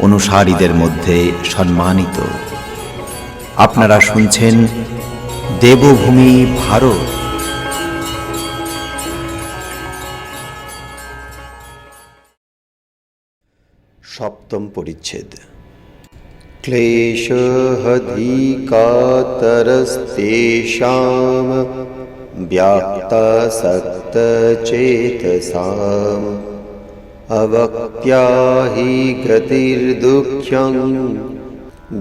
অনুসারীদের মধ্যে সম্মানিত আপনারা শুনছেন দেবভূমি ভারত সপ্তম পরিচ্ছেদ क्लेशोऽधिकातरस्तेषां व्याप्तासक्तचेतसाम् अवक्त्या हि गतिर्दुःख्यं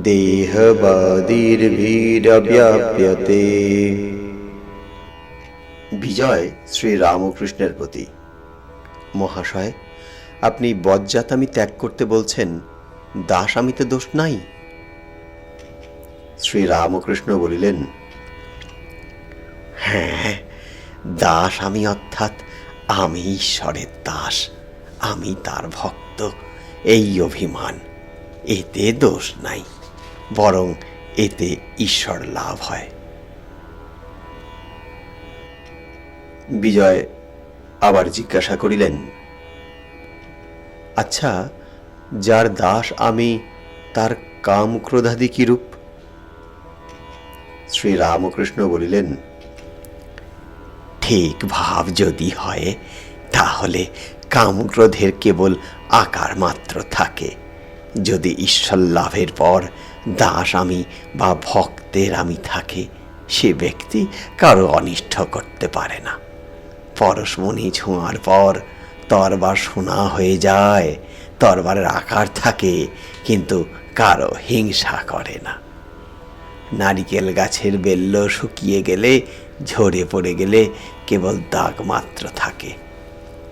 দেহবাদীর্ভিরব্যাপ্যতে বিজয় শ্রী রামকৃষ্ণের প্রতি মহাশয় আপনি বজ্জাতামি ত্যাগ করতে বলছেন দাস আমিতে দোষ নাই শ্রী রামকৃষ্ণ বলিলেন হ্যাঁ দাস আমি অর্থাৎ আমি ঈশ্বরের দাস আমি তার ভক্ত। এই অভিমান। এতে দোষ নাই, বরং এতে ঈশ্বর লাভ হয়। বিজয় আবার জিজ্ঞাসা করিলেন আচ্ছা যার দাস আমি, তার কাম ক্রোধাদি কিরূপ? শ্রী রামকৃষ্ণ বলিলেন, ঠিক ভাব যদি হয়, তাহলে কামক্রোধের কেবল আকার মাত্র থাকে। যদি ঈশ্বর লাভের পর দাস আমি বা ভক্তের আমি থাকে, সে ব্যক্তি কারও অনিষ্ট করতে পারে না। পরশমণি ছোঁয়ার পর তরবার সোনা হয়ে যায়, তরবারের আকার থাকে, কিন্তু কারও হিংসা করে না। নারিকেল গাছের বেল্ল শুকিয়ে গেলে, ঝরে পড়ে গেলে কেবল দাগ মাত্র থাকে।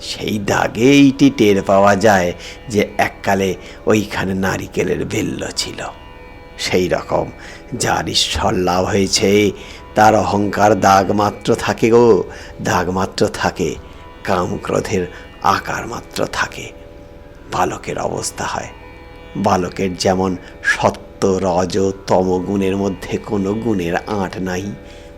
সেই দাগে এইটি টের পাওয়া যায় যে এককালে ওইখানে নারিকেলের বেল্ল ছিল। সেই রকম যার ঈশ্বর লাভ হয়েছে, তার অহংকার দাগ মাত্র থাকে গো। দাগ মাত্র থাকে, কাম ক্রোধের আকার মাত্র থাকে। বালকের অবস্থা হয়। বালকের যেমন সত্য, রজ, তম গুণের মধ্যে কোনো গুণের আঁট নাই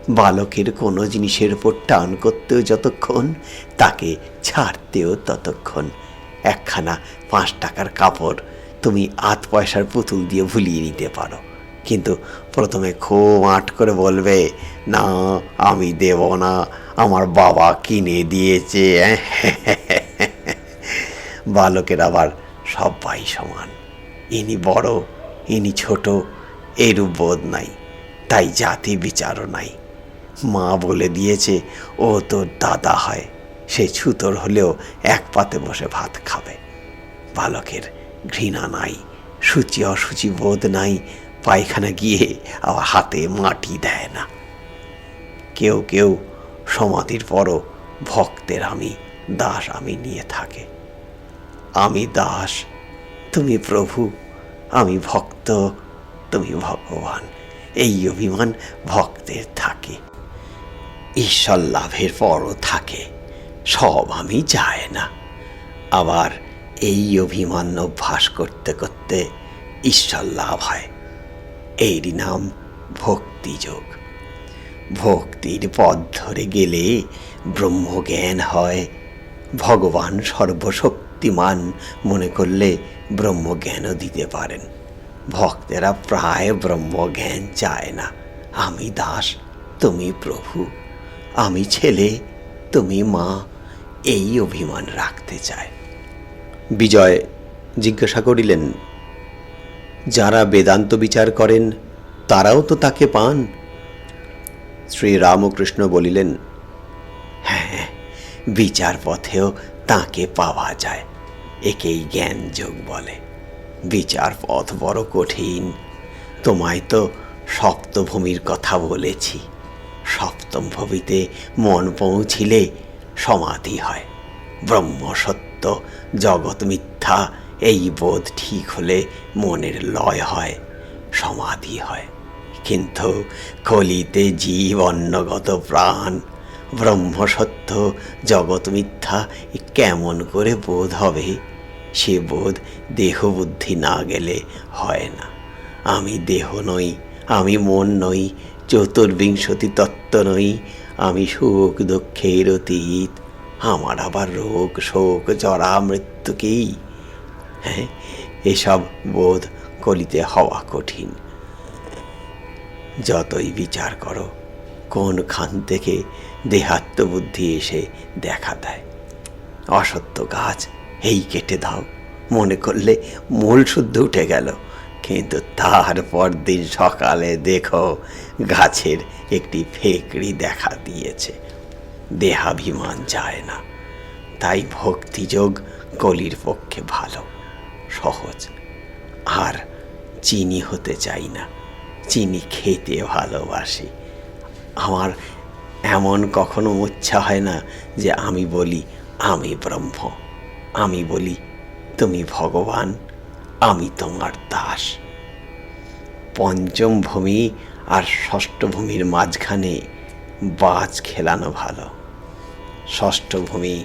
বালকের কোনো জিনিসের উপর টান করতেও যতক্ষণ, তাকে ছাড়তেও ততক্ষণ। একখানা পাঁচ টাকার কাপড় তুমি আধ পয়সার পুতুল দিয়ে ভুলিয়ে নিতে পারো। কিন্তু প্রথমে খুব আট করে বলবে, না, আমি দেব না, আমার বাবা কিনে দিয়েছে। বালকের আবার সবাই সমান। ইনি বড়, ইনি ছোট, এরূপ বোধ নাই, তাই জাতি বিচারও নাই। মা বলে দিয়েছে, ও তোর দাদা হয়, সে ছুতর হলেও এক পাতে বসে ভাত খাবে। বালকের ঘৃণা নাই, সূচি অসুচি বোধ নাই, পায়খানা গিয়ে আবার হাতে মাটি দেয় না। কেউ কেউ সমাধির পরও ভক্তের আমি, দাস আমি নিয়ে থাকে। আমি দাস, তুমি প্রভু, আমি ভক্ত, তুমি ভগবান, এই অভিমান ভক্তের থাকে। ঈশ্বর লাভের পরও থাকে, সব আমি যায় না। আবার এই অভিমান অভ্যাস করতে করতে ঈশ্বর লাভ হয়। এরই নাম ভক্তিযোগ। ভক্তির পথ ধরে গেলে ব্রহ্মজ্ঞান হয়। ভগবান সর্বশক্তিমান মনে করলে ব্রহ্মজ্ঞানও দিতে পারেন। ভক্তেরা প্রায় ব্রহ্মজ্ঞান চায় না। আমি দাস, তুমি প্রভু। আমি ছেলে, তুমি মা, এই অভিমান রাখতে চায়। বিজয় জিজ্ঞাসা করিলেন, যারা বেদান্ত বিচার করেন, তারাও তো তাকে পান? শ্রী রামকৃষ্ণ বলিলেন হ্যাঁ বিচার পথেও তাকে পাওয়া যায়, একেই জ্ঞান যোগ বলে। বিচার পথ বড় কঠিন, তোমায় তো সপ্তভূমির কথা বলেছি। সপ্তম ভূমিতে মন পৌঁছিলে সমাধি হয়। ব্রহ্ম সত্য, জগৎ মিথ্যা, এই বোধ ঠিক হলে মনের লয় হয়, সমাধি হয়। কিন্তু কলিতে জীব অন্নগত প্রাণ, ব্রহ্ম সত্য, জগৎ মিথ্যা কেমন করে বোধ হবে? সে বোধ দেহ বুদ্ধি না গেলে হয় না। আমি দেহ নই, আমি মন নই চতুর্বিংশতি তত্ত্ব নই, আমি সুখ দুঃখের অতীত। আমার আবার রোগ শোক জরা মৃত্যুকেই হ্যাঁ এসব বোধ কলিতে হওয়া কঠিন। যতই বিচার করো, কোনখান থেকে দেহাত্ম বুদ্ধি এসে দেখা দেয়? অসত্য গাছ এই কেটে দাও, মনে করলে মূল শুদ্ধ উঠে গেল। কিন্তু তারপর দিন সকালে দেখো গাছের একটি ফেকড়ি দেখা দিয়েছে। দেহাভিমান যায় না। তাই ভক্তিযোগ কলির পক্ষে ভালো, সহজ। আর চিনি হতে চাই না। চিনি খেতে ভালোবাসি। আমার এমন কখনো ইচ্ছা হয় না যে আমি বলি, আমি ব্রহ্ম। আমি বলি, তুমি ভগবান, আমি তোমার দাস। পঞ্চম ভূমি আর ষষ্ঠ ভূমির মাঝখানে বাজ খেলানো ভালো। ষষ্ঠ ভূমি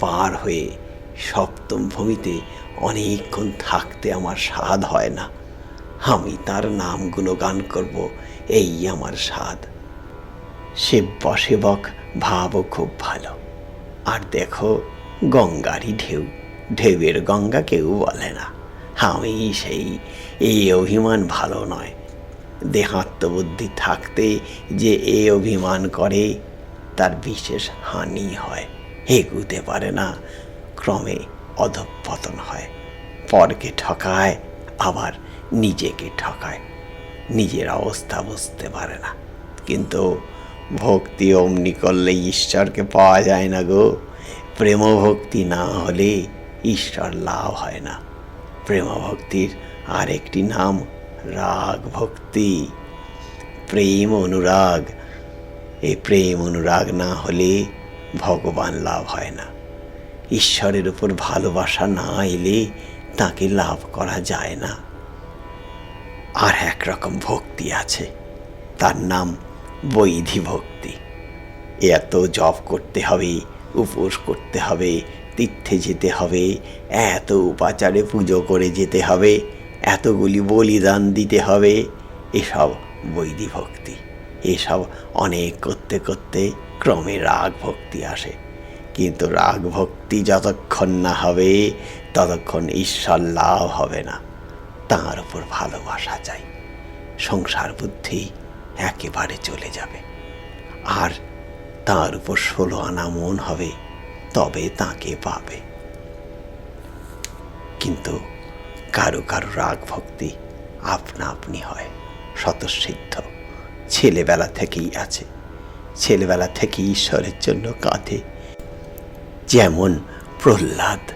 পার হয়ে সপ্তম ভূমিতে অনেকক্ষণ থাকতে আমার স্বাদ হয় না। আমি তার নাম গুণগান করব, এই আমার স্বাদ। সেব্য সেবক ভাবও খুব ভালো। আর দেখো, গঙ্গারই ঢেউ। ঢেউয়ের গঙ্গা কেউ বলে না। আমি সেই, এই অভিমান ভালো নয়। দেহাত্মবুদ্ধি থাকতে যে এ অভিমান করে, তার বিশেষ হানি হয়। এগুতে পারে না, ক্রমে অধঃপতন হয়। পরকে ঠকায়, আবার নিজেকে ঠকায়। নিজের অবস্থা বুঝতে পারে না। কিন্তু ভক্তি অমনি করলে ঈশ্বরকে পাওয়া যায় না গো। প্রেম ভক্তি না হলে ঈশ্বর লাভ হয় না। প্রেম ভক্তির আরেকটি নাম রাগ ভক্তি, প্রেম অনুরাগ। এই প্রেম অনুরাগ না হলে ভগবান লাভ হয় না। ঈশ্বরের উপর ভালোবাসা না এলে তাকে লাভ করা যায় না। আর এক রকম ভক্তি আছে, তার নাম বৈধি ভক্তি। এত জপ করতে হবে, উপোস করতে হবে, তীর্থে যেতে হবে, এত উপাচারে পুজো করে যেতে হবে। এতগুলি বলিদান দিতে হবে। এসব বৈধি ভক্তি এসব অনেক করতে করতে ক্রমে রাগ ভক্তি আসে। কিন্তু রাগ ভক্তি যতক্ষণ না হবে, ততক্ষণ ঈশ্বর লাভ হবে না। তাঁর উপর ভালোবাসা চাই। সংসার বুদ্ধি একেবারে চলে যাবে। আর তার উপর ষোলো আনা মন হবে, তবে তাকে পাবে। কিন্তু কারও কারও রাগ ভক্তি আপনা আপনি হয়। স্বতঃসিদ্ধ। ছেলেবেলা থেকেই আছে। ছেলেবেলা থেকে ঈশ্বরের জন্য কাঁধে যেমন প্রহ্লাদ।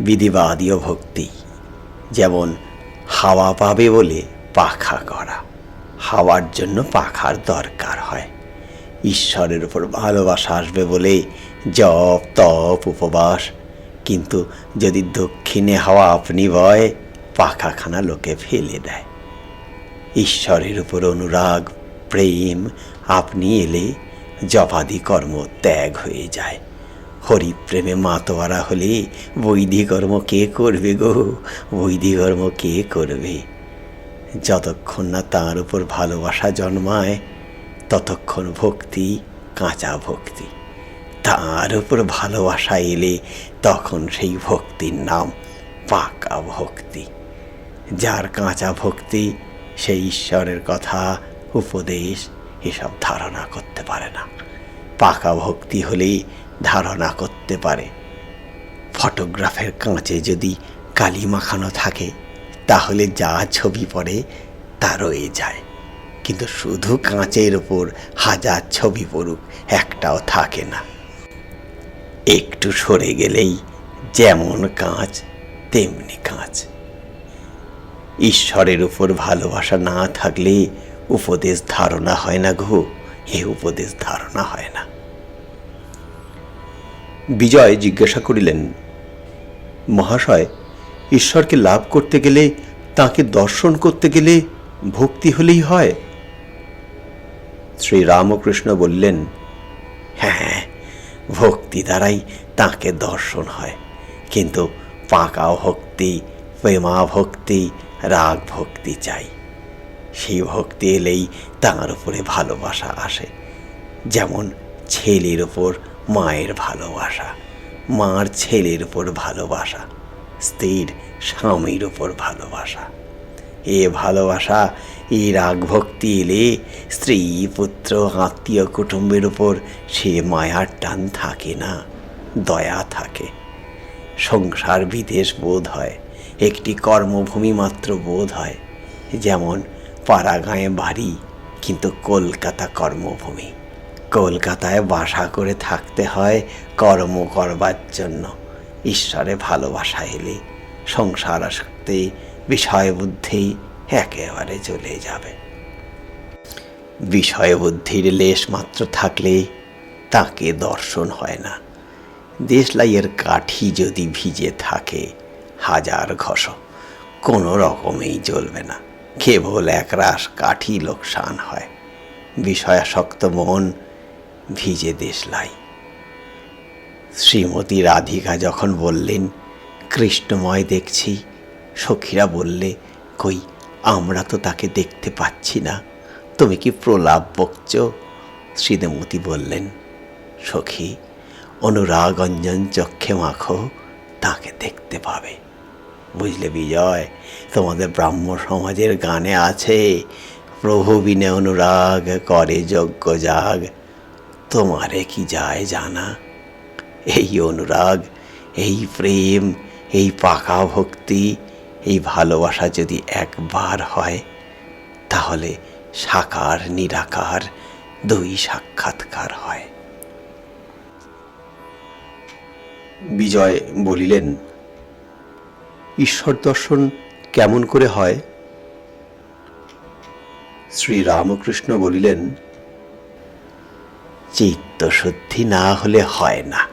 বিধিবাদীয় ভক্তি। যেমন হাওয়া পাবে বলে পাখা করা হাওয়ার জন্য পাখার দরকার হয়। ঈশ্বরের উপর ভালোবাসা আসবে বলে জপ, তপ, উপবাস। কিন্তু যদি দক্ষিণে হাওয়া আপনি বয় পাখাখানা লোকে ফেলে দেয়। ঈশ্বরের উপর অনুরাগ, প্রেম, আপনি এলে জপাদি কর্ম ত্যাগ হয়ে যায়। হরিপ্রেমে মাতোয়ারা হলে বৈধি কর্ম কে করবে গো? বৈধি কর্ম কে করবে? যতক্ষণ না তাঁর উপর ভালোবাসা জন্মায়, ততক্ষণ ভক্তি, কাঁচা ভক্তি। তার উপর ভালোবাসা এলে তখন সেই ভক্তির নাম পাকা ভক্তি। যার কাঁচা ভক্তি সেই ঈশ্বরের কথা, উপদেশ এসব ধারণা করতে পারে না। পাকা ভক্তি হলেই ধারণা করতে পারে। ফটোগ্রাফের কাঁচে যদি কালি মাখানো থাকে, তাহলে যা ছবি পড়ে তা রয়ে যায়। কিন্তু শুধু কাঁচের ওপর হাজার ছবি পড়ুক, একটাও থাকে না। একটু সরে গেলেই যেমন কাঁচ, তেমনি কাঁচ। ঈশ্বরের উপর ভালোবাসা না থাকলে উপদেশ ধারণা হয় না গো এ উপদেশ ধারণা হয় না। বিজয় জিজ্ঞাসা করিলেন, মহাশয়, ঈশ্বরকে লাভ করতে গেলে, তাকে দর্শন করতে গেলে ভক্তি হলেই হয়? শ্রী রামকৃষ্ণ বললেন হ্যাঁ ভক্তি দ্বারাই তাকে দর্শন হয়। কিন্তু পাকা ভক্তি, প্রেমা ভক্তি, রাগ ভক্তি চাই। সেই ভক্তি এলেই তাঁর উপরে ভালোবাসা আসে। যেমন ছেলের ওপর মায়ের ভালোবাসা, মার ছেলের উপর ভালোবাসা, স্ত্রীর স্বামীর উপর ভালোবাসা। এ ভালোবাসা এই রাগ ভক্তি এলে স্ত্রী, পুত্র, আত্মীয় কুটুম্বের উপর সে মায়ার টান থাকে না, দয়া থাকে। সংসার বিদেশ বোধ হয়, একটি কর্মভূমি মাত্র বোধ হয়, যেমন পাড়াগাঁয়ে বাড়ি, কিন্তু কলকাতা কর্মভূমি। কলকাতায় বাসা করে থাকতে হয় কর্ম করবার জন্য। ঈশ্বরে ভালোবাসা এলে সংসার আসক্তি, বিষয় বুদ্ধি একেবারে চলে যাবে। বিষয় বুদ্ধির লেশ মাত্র থাকলে তাকে দর্শন হয় না। দেশলাইয়ের কাঠি যদি ভিজে থাকে, হাজার ঘষ, কোনো রকমেই জ্বলবে না। কেবল একরাশ কাঠি লোকসান হয়। বিষয়াসক্ত মন ভিজে দেশলাই। শ্রীমতী রাধিকা যখন বললেন, কৃষ্ণময় দেখছি। সখীরা বললে, কই আমরা তো তাকে দেখতে পাচ্ছি না। তুমি কি প্রলাপ বকছ? শ্রীদেমতী বললেন, সখী, অনুরাগঞ্জন চক্ষে মাখো, তাকে দেখতে পাবে। বুঝলে বিজয়, তোমাদের ব্রাহ্ম সমাজের গানে আছে, প্রভু বিনে অনুরাগ করে যজ্ঞ যাগ। তোমারে কি যায় জানা? এই অনুরাগ, এই প্রেম, এই পাকা ভক্তি এই ভালোবাসা যদি একবার হয় তাহলে সাকার নিরাকার দুই সাক্ষাৎকার হয়। বিজয় বলিলেন ঈশ্বর দর্শন কেমন করে হয়? শ্রী রামকৃষ্ণ বলিলেন চিত্ত চিত্তশুদ্ধি না হলে হয় না।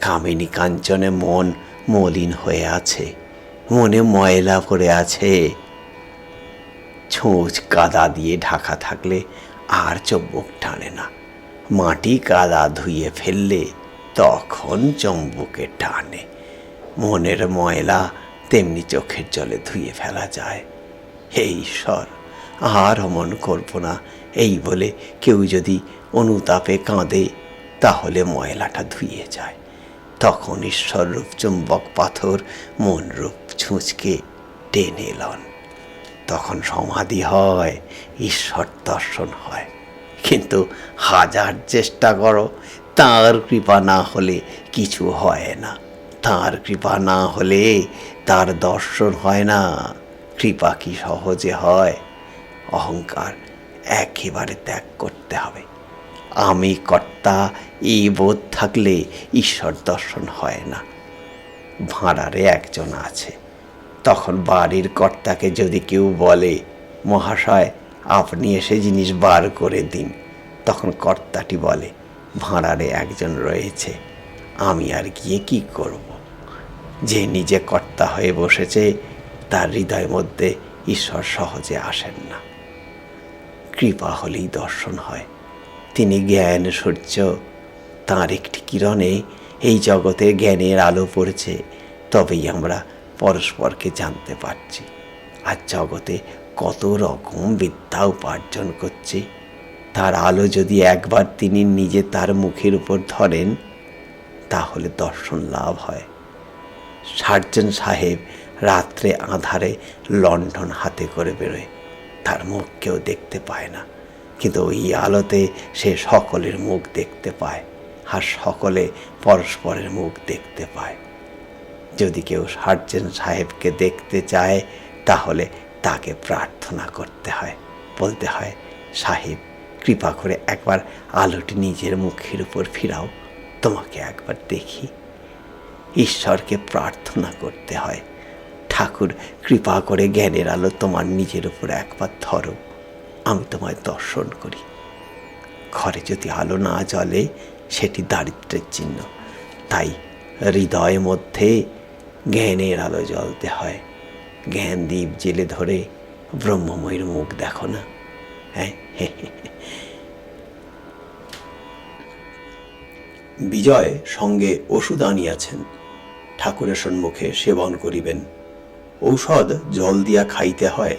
কামিনী কাঞ্চনে মন মলিন হয়ে আছে। মনে ময়লা পড়ে আছে। ছোঁচ কাদা দিয়ে ঢাকা থাকলে আর চম্বুক টানে না। মাটি কাদা ধুয়ে ফেললে তখন চম্বুকে টানে। মনের ময়লা তেমনি চোখের জলে ধুয়ে ফেলা যায়। হে ঈশ্বর, আর অমন করব না। এই বলে কেউ যদি অনুতাপে কাঁদে, তাহলে ময়লাটা ধুয়ে যায়। তখন ঈশ্বর রূপ চুম্বক পাথর, মন রূপ ছুঁচকে টেনে লন তখন সমাধি হয়, ঈশ্বর দর্শন হয়। কিন্তু হাজার চেষ্টা করো, তার কৃপা না হলে কিছু হয় না। তার কৃপা না হলে তার দর্শন হয় না। কৃপা কি সহজে হয়? অহংকার একেবারে ত্যাগ করতে হবে। আমি কর্তা এই বোধ থাকলে ঈশ্বর দর্শন হয় না। ভাঁড়ারে একজন আছে। তখন বাড়ির কর্তাকে যদি কেউ বলে, মহাশয়, আপনি এসে জিনিস বার করে দিন। তখন কর্তাটি বলে, ভাঁড়ারে একজন রয়েছে, আমি আর গিয়ে কি করব। যে নিজে কর্তা হয়ে বসেছে, তার হৃদয় মধ্যে ঈশ্বর সহজে আসেন না। কৃপা হলেই দর্শন হয়। তিনি জ্ঞান, সূর্য, তাঁর একটি কিরণে এই জগতে জ্ঞানের আলো পড়েছে। তবেই আমরা পরস্পরকে জানতে পারছি। আর জগতে কত রকম বিদ্যা উপার্জন করছে। তার আলো যদি একবার তিনি নিজে তার মুখের উপর ধরেন, তাহলে দর্শন লাভ হয়। সার্জন সাহেব রাত্রে আধারে লণ্ঠন হাতে করে বেরোয়। তার মুখ কেউ দেখতে পায় না, কিন্তু ওই আলোতে সে সকলের মুখ দেখতে পায় আর সকলে পরস্পরের মুখ দেখতে পায়। যদি কেউ সার্জেন সাহেবকে দেখতে চায়, তাহলে তাকে প্রার্থনা করতে হয়। বলতে হয়, সাহেব, কৃপা করে একবার আলোটি নিজের মুখের উপর ফিরাও। তোমাকে একবার দেখি। ঈশ্বরকে প্রার্থনা করতে হয়। ঠাকুর, কৃপা করে জ্ঞানের আলো তোমার নিজের উপর একবার ধরো। আমি তোমায় দর্শন করি। ঘরে যদি আলো না জ্বলে, সেটি দারিদ্রের চিহ্ন। তাই হৃদয়ের মধ্যে জ্ঞানের আলো জ্বলতে হয়। জ্ঞান দ্বীপ জেলে ধরে ব্রহ্মময়ের মুখ দেখো না। হ্যাঁ? বিজয় সঙ্গে ওষুধ আনিয়াছেন। ঠাকুরের সম্মুখে সেবন করিবেন। ঔষধ জল দিয়া খাইতে হয়।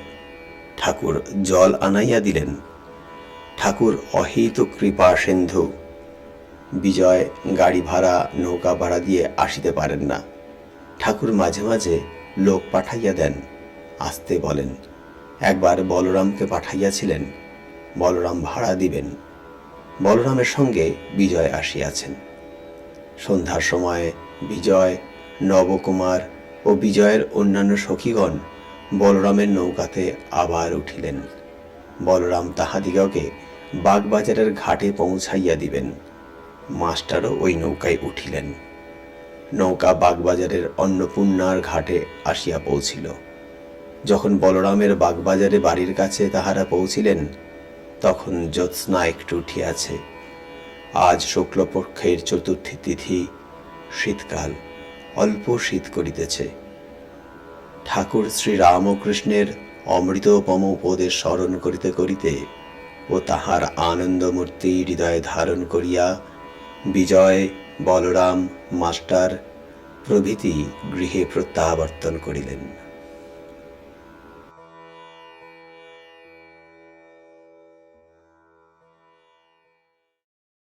ঠাকুর জল আনাইয়া দিলেন। ঠাকুর অহিত কৃপা সিন্ধু। বিজয় গাড়ি ভাড়া, নৌকা ভাড়া দিয়ে আসিতে পারেন না। ঠাকুর মাঝে মাঝে লোক পাঠাইয়া দেন, আসতে বলেন। একবার বলরামকে পাঠাইয়াছিলেন, বলরাম ভাড়া দিবেন। বলরামের সঙ্গে বিজয় আসিয়াছেন। সন্ধ্যার সময় বিজয়, নবকুমার ও বিজয়ের অন্যান্য সখীগণ বলরামের নৌকাতে আবার উঠিলেন। বলরাম তাহাদিগকে বাগবাজারের ঘাটে পৌঁছাইয়া দিবেন। মাস্টারও ওই নৌকায় উঠিলেন। নৌকা বাগবাজারের অন্নপূর্ণার ঘাটে আসিয়া পৌঁছিল। যখন বলরামের বাগবাজারে বাড়ির কাছে তাহারা পৌঁছিলেন, তখন জ্যোৎস্না একটু উঠিয়াছে। আজ শুক্লপক্ষের চতুর্থী তিথি, শীতকাল, অল্প শীত করিতেছে। ঠাকুর শ্রী রামকৃষ্ণের অমৃতপম উপদেশ স্মরণ করিতে করিতে ও তাহার আনন্দমূর্তি হৃদয়ে ধারণ করিয়া বিজয় বলরাম মাস্টার প্রভৃতি গৃহে প্রত্যাবর্তন করিলেন।